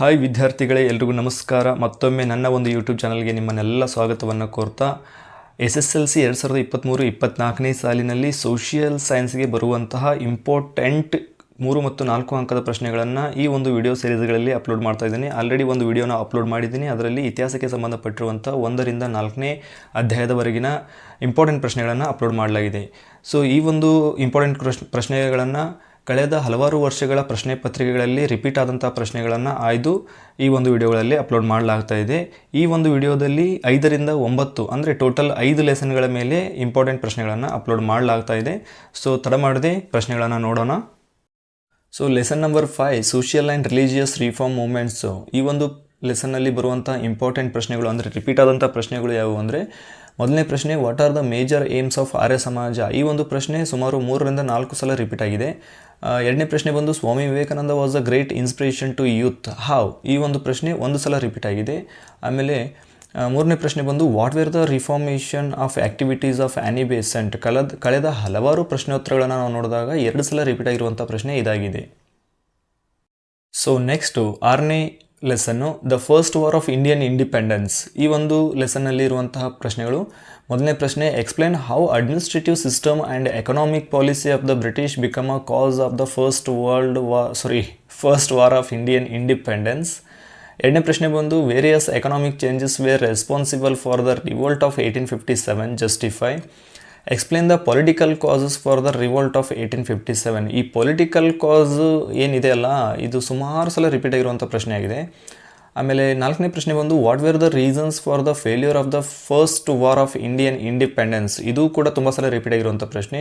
Hi ವಿದ್ಯಾರ್ಥಿಗಳೇ, ಎಲ್ರಿಗೂ ನಮಸ್ಕಾರ. ಮತ್ತೊಮ್ಮೆ ನನ್ನ ಒಂದು ಯೂಟ್ಯೂಬ್ ಚಾನಲ್ಗೆ ನಿಮ್ಮನ್ನೆಲ್ಲ ಸ್ವಾಗತವನ್ನು ಕೋರ್ತಾ ಎಸ್ ಎಸ್ ಎಲ್ ಸಿ ಎರಡು ಸಾವಿರದ ಇಪ್ಪತ್ತ್ಮೂರು ಇಪ್ಪತ್ತ್ನಾಲ್ಕನೇ ಸಾಲಿನಲ್ಲಿ ಸೋಷಿಯಲ್ ಸೈನ್ಸ್ಗೆ ಬರುವಂತಹ ಇಂಪಾರ್ಟೆಂಟ್ ಮೂರು ಮತ್ತು ನಾಲ್ಕು ಅಂಕದ ಪ್ರಶ್ನೆಗಳನ್ನು ಈ ಒಂದು ವಿಡಿಯೋ ಸೀರೀಸ್ಗಳಲ್ಲಿ ಅಪ್ಲೋಡ್ ಮಾಡ್ತಾ ಇದ್ದೀನಿ. ಆಲ್ರೆಡಿ ಒಂದು ವಿಡಿಯೋನ ಅಪ್ಲೋಡ್ ಮಾಡಿದ್ದೀನಿ. ಅದರಲ್ಲಿ ಇತಿಹಾಸಕ್ಕೆ ಸಂಬಂಧಪಟ್ಟಿರುವಂಥ ಒಂದರಿಂದ ನಾಲ್ಕನೇ ಅಧ್ಯಾಯದವರೆಗಿನ ಇಂಪಾರ್ಟೆಂಟ್ ಪ್ರಶ್ನೆಗಳನ್ನು ಅಪ್ಲೋಡ್ ಮಾಡಲಾಗಿದೆ. ಸೊ ಈ ಒಂದು ಇಂಪಾರ್ಟೆಂಟ್ ಪ್ರಶ್ನೆ ಪ್ರಶ್ನೆಗಳನ್ನು ಕಳೆದ ಹಲವಾರು ವರ್ಷಗಳ ಪ್ರಶ್ನೆ ಪತ್ರಿಕೆಗಳಲ್ಲಿ ರಿಪೀಟ್ ಆದಂಥ ಪ್ರಶ್ನೆಗಳನ್ನು ಆಯ್ದು ಈ ಒಂದು ವಿಡಿಯೋಗಳಲ್ಲಿ ಅಪ್ಲೋಡ್ ಮಾಡಲಾಗ್ತಾ ಇದೆ. ಈ ಒಂದು ವಿಡಿಯೋದಲ್ಲಿ ಐದರಿಂದ ಒಂಬತ್ತು ಅಂದರೆ ಟೋಟಲ್ ಐದು ಲೆಸನ್ಗಳ ಮೇಲೆ ಇಂಪಾರ್ಟೆಂಟ್ ಪ್ರಶ್ನೆಗಳನ್ನು ಅಪ್ಲೋಡ್ ಮಾಡಲಾಗ್ತಾ ಇದೆ. ಸೊ ತಡ ಮಾಡದೆ ಪ್ರಶ್ನೆಗಳನ್ನು ನೋಡೋಣ. So lesson number five social and religious reform movements ಈ ಒಂದು ಲೆಸನ್ನಲ್ಲಿ ಬರುವಂಥ ಇಂಪಾರ್ಟೆಂಟ್ ಪ್ರಶ್ನೆಗಳು ಅಂದರೆ ರಿಪೀಟ್ ಆದಂಥ ಪ್ರಶ್ನೆಗಳು ಯಾವುವು ಅಂದರೆ, ಮೊದಲನೇ ಪ್ರಶ್ನೆ what are the major aims of Arya Samaj ಈ ಒಂದು ಪ್ರಶ್ನೆ ಸುಮಾರು ಮೂರರಿಂದ ನಾಲ್ಕು ಸಲ ರಿಪೀಟ್ ಆಗಿದೆ. ಎರಡನೇ ಪ್ರಶ್ನೆ ಬಂದು Swami Vivekananda was a great inspiration to youth ಹಾವ್ ಈ ಒಂದು ಪ್ರಶ್ನೆ ಒಂದು ಸಲ ರಿಪೀಟ್ ಆಗಿದೆ. ಆಮೇಲೆ ಮೂರನೇ ಪ್ರಶ್ನೆ ಬಂದು what were the reformation of activities of Annie Besant ಕಳೆದ ಕಳೆದ ಹಲವಾರು ಪ್ರಶ್ನೋತ್ತರಗಳನ್ನು ನಾವು ನೋಡಿದಾಗ ಎರಡು ಸಲ ರಿಪೀಟ್ ಆಗಿರುವಂಥ ಪ್ರಶ್ನೆ ಇದಾಗಿದೆ. ಸೊ ನೆಕ್ಸ್ಟು ಆರನೇ lesson the first war of Indian independence ಈ ಒಂದು ಲೆಸನ್ನಲ್ಲಿ ಇರುವಂತಹ ಪ್ರಶ್ನೆಗಳು. ಮೊದಲನೇ ಪ್ರಶ್ನೆ explain how administrative system and economic policy of the British become a cause of the first world war sorry first war of Indian independence ಎರಡನೇ ಪ್ರಶ್ನೆ ಬಂದು various economic changes were responsible for the revolt of eighteen fifty seven justify explain the political causes for the revolt of eighteen fifty seven ಈ political cause ಏನಿದೆ ಅಲ್ಲ, ಇದು ಸುಮಾರು ಸಲ repeat ಆಗಿರುವಂಥ ಪ್ರಶ್ನೆ ಆಗಿದೆ. ಆಮೇಲೆ ನಾಲ್ಕನೇ ಪ್ರಶ್ನೆ ಬಂದು what were the reasons for the failure of the first war of Indian independence ಇದು ಕೂಡ ತುಂಬ ಸಲ ರಿಪೀಟ್ ಆಗಿರುವಂಥ ಪ್ರಶ್ನೆ.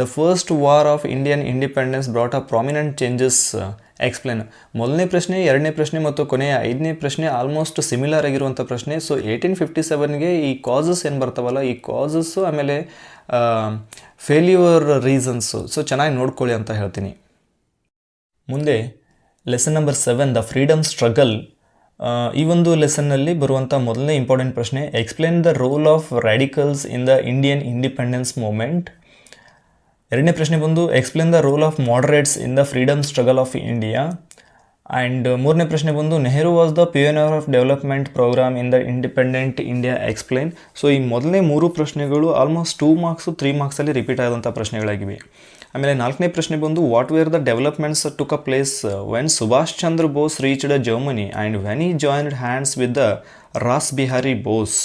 The first war of Indian independence brought a prominent changes explain ಮೊದಲನೇ ಪ್ರಶ್ನೆ, ಎರಡನೇ ಪ್ರಶ್ನೆ ಮತ್ತು ಕೊನೆಯ ಐದನೇ ಪ್ರಶ್ನೆ ಆಲ್ಮೋಸ್ಟ್ ಸಿಮಿಲರ್ ಆಗಿರುವಂಥ ಪ್ರಶ್ನೆ. ಸೊ ಏಯ್ಟೀನ್ ಫಿಫ್ಟಿ ಸೆವೆನ್ಗೆ ಈ ಕಾಸಸ್ ಏನು ಬರ್ತಾವಲ್ಲ? ಈ ಕಾಸಸ್ಸು ಆಮೇಲೆ ಫೇಲ್ಯೂರ್ ರೀಸನ್ಸು ಸೊ ಚೆನ್ನಾಗಿ ನೋಡ್ಕೊಳ್ಳಿ ಅಂತ ಹೇಳ್ತೀನಿ. ಮುಂದೆ lesson number seven the freedom struggle ಈ ಒಂದು ಲೆಸನ್ನಲ್ಲಿ ಬರುವಂಥ ಮೊದಲನೇ ಇಂಪಾರ್ಟೆಂಟ್ ಪ್ರಶ್ನೆ explain the role of radicals in the Indian independence movement ಎರಡನೇ ಪ್ರಶ್ನೆ ಬಂದು explain the role of moderates in the freedom struggle of India and ಮೂರನೇ ಪ್ರಶ್ನೆ ಬಂದು, Nehru was the pioneer of development program in the independent India explain so ಈ ಮೊದಲನೇ ಮೂರು ಪ್ರಶ್ನೆಗಳು ಆಲ್ಮೋಸ್ಟ್ ಟೂ ಮಾರ್ಕ್ಸು ತ್ರೀ ಮಾರ್ಕ್ಸಲ್ಲಿ ರಿಪೀಟ್ ಆದಂಥ ಪ್ರಶ್ನೆಗಳಾಗಿವೆ. ಆಮೇಲೆ ನಾಲ್ಕನೇ ಪ್ರಶ್ನೆ ಬಂದು what were the developments took a place when Subhash Chandra Bose reached Germany and when he joined hands with the Ras Bihari Bose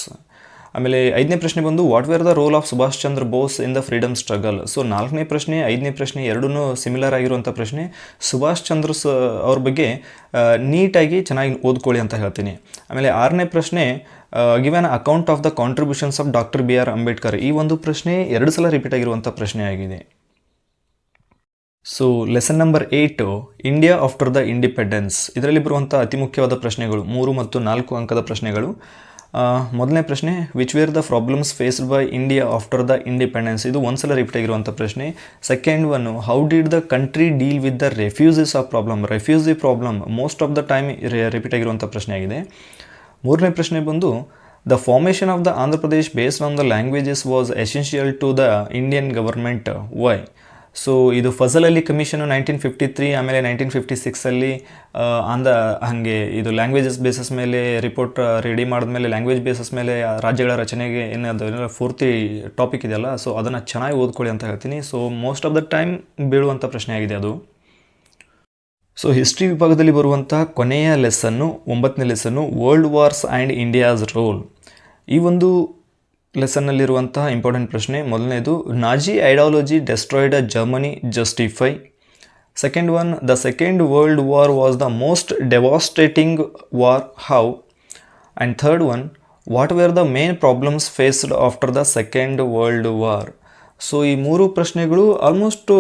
ಆಮೇಲೆ ಐದನೇ ಪ್ರಶ್ನೆ ಬಂದು what were the role of Subhash Chandra Bose in the freedom struggle so ನಾಲ್ಕನೇ ಪ್ರಶ್ನೆ, ಐದನೇ ಪ್ರಶ್ನೆ ಎರಡೂ similar ಆಗಿರುವಂಥ ಪ್ರಶ್ನೆ. ಸುಭಾಷ್ ಚಂದ್ರ ಸ, ಅವ್ರ ಬಗ್ಗೆ ನೀಟಾಗಿ ಚೆನ್ನಾಗಿ ಓದ್ಕೊಳ್ಳಿ ಅಂತ ಹೇಳ್ತೀನಿ. ಆಮೇಲೆ ಆರನೇ ಪ್ರಶ್ನೆ given account of the contributions of doctor B R Ambedkar ಈ ಒಂದು ಪ್ರಶ್ನೆ ಎರಡು ಸಲ ರಿಪೀಟ್ ಆಗಿರುವಂಥ ಪ್ರಶ್ನೆ ಆಗಿದೆ. So lesson number eight India after the independence ಇದರಲ್ಲಿ ಬರುವಂಥ ಅತಿ ಮುಖ್ಯವಾದ ಪ್ರಶ್ನೆಗಳು, ಮೂರು ಮತ್ತು ನಾಲ್ಕು ಅಂಕದ ಪ್ರಶ್ನೆಗಳು. ಮೊದಲನೇ ಪ್ರಶ್ನೆ which were the problems faced by India after the independence ಇದು ಒಂದ್ಸಲ ರಿಪೀಟ್ ಆಗಿರುವಂಥ ಪ್ರಶ್ನೆ. Second one how did the country deal with the refugees of problem refugee problem most of the time repeat ಆಗಿರುವಂಥ ಪ್ರಶ್ನೆ ಆಗಿದೆ. ಮೂರನೇ ಪ್ರಶ್ನೆ ಬಂದು the formation of the Andhra Pradesh based on the languages was essential to the Indian government why so ಇದು Fazal Ali commission nineteen fifty three ಆಮೇಲೆ nineteen fifty ಸಿಕ್ಸಲ್ಲಿ the ಹಾಗೆ ಇದು ಲ್ಯಾಂಗ್ವೇಜಸ್ ಬೇಸಸ್ ಮೇಲೆ ರಿಪೋರ್ಟ್ ರೆಡಿ ಮಾಡಿದ್ಮೇಲೆ language bases ಮೇಲೆ ರಾಜ್ಯಗಳ ರಚನೆಗೆ ಏನು ಅದು ಏನೋ ಪೂರ್ತಿ ಟಾಪಿಕ್ ಇದೆಯಲ್ಲ ಸೊ ಅದನ್ನು ಚೆನ್ನಾಗಿ ಓದ್ಕೊಳ್ಳಿ ಅಂತ ಹೇಳ್ತೀನಿ. So most of the time ಬೀಳುವಂಥ ಪ್ರಶ್ನೆ ಆಗಿದೆ ಅದು. ಸೊ ಹಿಸ್ಟ್ರಿ ವಿಭಾಗದಲ್ಲಿ ಬರುವಂಥ ಕೊನೆಯ ಲೆಸನ್ನು ಒಂಬತ್ತನೇ lesson world wars and India's role ಈ ಒಂದು ಲೆಸನ್ನಲ್ಲಿರುವಂತಹ ಇಂಪಾರ್ಟೆಂಟ್ ಪ್ರಶ್ನೆ. ಮೊದಲನೇದು, Nazi ideology destroyed a Germany justify second one the second world war was the most devastating war how and third one what were the main problems faced after the second world war so ಈ ಮೂರು ಪ್ರಶ್ನೆಗಳು almost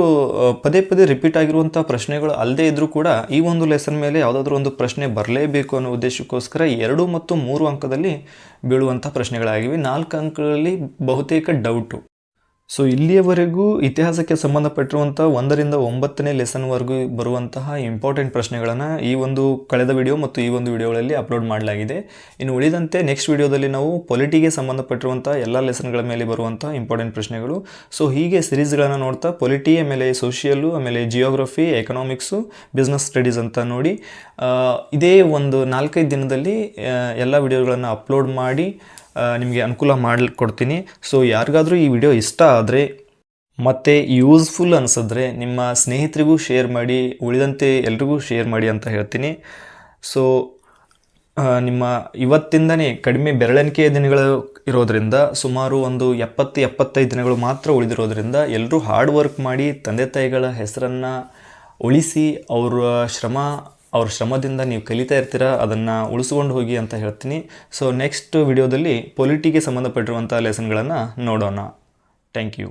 ಪದೇ ಪದೇ repeat ಆಗಿರುವಂಥ ಪ್ರಶ್ನೆಗಳು ಅಲ್ಲದೆ ಇದ್ದರೂ ಕೂಡ ಈ ಒಂದು ಲೆಸನ್ ಮೇಲೆ ಯಾವುದಾದ್ರೂ ಒಂದು ಪ್ರಶ್ನೆ ಬರಲೇಬೇಕು ಅನ್ನೋ ಉದ್ದೇಶಕ್ಕೋಸ್ಕರ ಎರಡು ಮತ್ತು ಮೂರು ಅಂಕದಲ್ಲಿ ಬೀಳುವಂಥ ಪ್ರಶ್ನೆಗಳಾಗಿವೆ. ನಾಲ್ಕು ಅಂಕಗಳಲ್ಲಿ ಬಹುತೇಕ ಡೌಟು ಸೊ ಇಲ್ಲಿಯವರೆಗೂ ಇತಿಹಾಸಕ್ಕೆ ಸಂಬಂಧಪಟ್ಟಿರುವಂಥ ಒಂದರಿಂದ ಒಂಬತ್ತನೇ ಲೆಸನ್ವರೆಗೂ ಬರುವಂತಹ ಇಂಪಾರ್ಟೆಂಟ್ ಪ್ರಶ್ನೆಗಳನ್ನು ಈ ಒಂದು ಕಳೆದ ವಿಡಿಯೋ ಮತ್ತು ಈ ಒಂದು ವಿಡಿಯೋಗಳಲ್ಲಿ ಅಪ್ಲೋಡ್ ಮಾಡಲಾಗಿದೆ. ಇನ್ನು ಉಳಿದಂತೆ ನೆಕ್ಸ್ಟ್ ವಿಡಿಯೋದಲ್ಲಿ ನಾವು ಪೊಲಿಟಿಗೆ ಸಂಬಂಧಪಟ್ಟಿರುವಂಥ ಎಲ್ಲ ಲೆಸನ್ಗಳ ಮೇಲೆ ಬರುವಂಥ ಇಂಪಾರ್ಟೆಂಟ್ ಪ್ರಶ್ನೆಗಳು. ಸೊ ಹೀಗೆ ಸಿರೀಸ್ಗಳನ್ನು ನೋಡ್ತಾ ಪೊಲಿಟಿ ಆಮೇಲೆ ಸೋಷಿಯಲ್ಲು ಆಮೇಲೆ ಜಿಯೋಗ್ರಫಿ ಎಕನಾಮಿಕ್ಸು ಬಿಸ್ನೆಸ್ ಸ್ಟಡೀಸ್ ಅಂತ ನೋಡಿ ಇದೇ ಒಂದು ನಾಲ್ಕೈದು ದಿನದಲ್ಲಿ ಎಲ್ಲ ವಿಡಿಯೋಗಳನ್ನು ಅಪ್ಲೋಡ್ ಮಾಡಿ ನಿಮಗೆ ಅನುಕೂಲ ಮಾಡಿಕೊಡ್ತೀನಿ ಸೊ ಯಾರಿಗಾದರೂ ಈ ವಿಡಿಯೋ ಇಷ್ಟ ಆದರೆ, ಮತ್ತು ಯೂಸ್ಫುಲ್ ಅನಿಸಿದ್ರೆ ನಿಮ್ಮ ಸ್ನೇಹಿತರಿಗೂ ಶೇರ್ ಮಾಡಿ, ಉಳಿದಂತೆ ಎಲ್ರಿಗೂ ಶೇರ್ ಮಾಡಿ ಅಂತ ಹೇಳ್ತೀನಿ. ಸೊ ನಿಮ್ಮ ಇವತ್ತಿಂದನೇ ಕಡಿಮೆ ಬೆರಳೆಣಿಕೆಯ ದಿನಗಳು ಇರೋದರಿಂದ, ಸುಮಾರು ಒಂದು ಎಪ್ಪತ್ತು, ಎಪ್ಪತ್ತೈದು ದಿನಗಳು ಮಾತ್ರ ಉಳಿದಿರೋದ್ರಿಂದ ಎಲ್ಲರೂ ಹಾರ್ಡ್ ವರ್ಕ್ ಮಾಡಿ, ತಂದೆ ತಾಯಿಗಳ ಹೆಸರನ್ನು ಉಳಿಸಿ, ಅವರ ಶ್ರಮ ಅವ್ರ ಶ್ರಮದಿಂದ ನೀವು ಕಲಿತಾ ಇರ್ತೀರ, ಅದನ್ನು ಉಳಿಸ್ಕೊಂಡು ಹೋಗಿ ಅಂತ ಹೇಳ್ತೀನಿ. ಸೊ ನೆಕ್ಸ್ಟ್ ವಿಡಿಯೋದಲ್ಲಿ ಪೊಲಿಟಿಗೆ ಸಂಬಂಧಪಟ್ಟಿರುವಂಥ ಲೆಸನ್ಗಳನ್ನು ನೋಡೋಣ. Thank you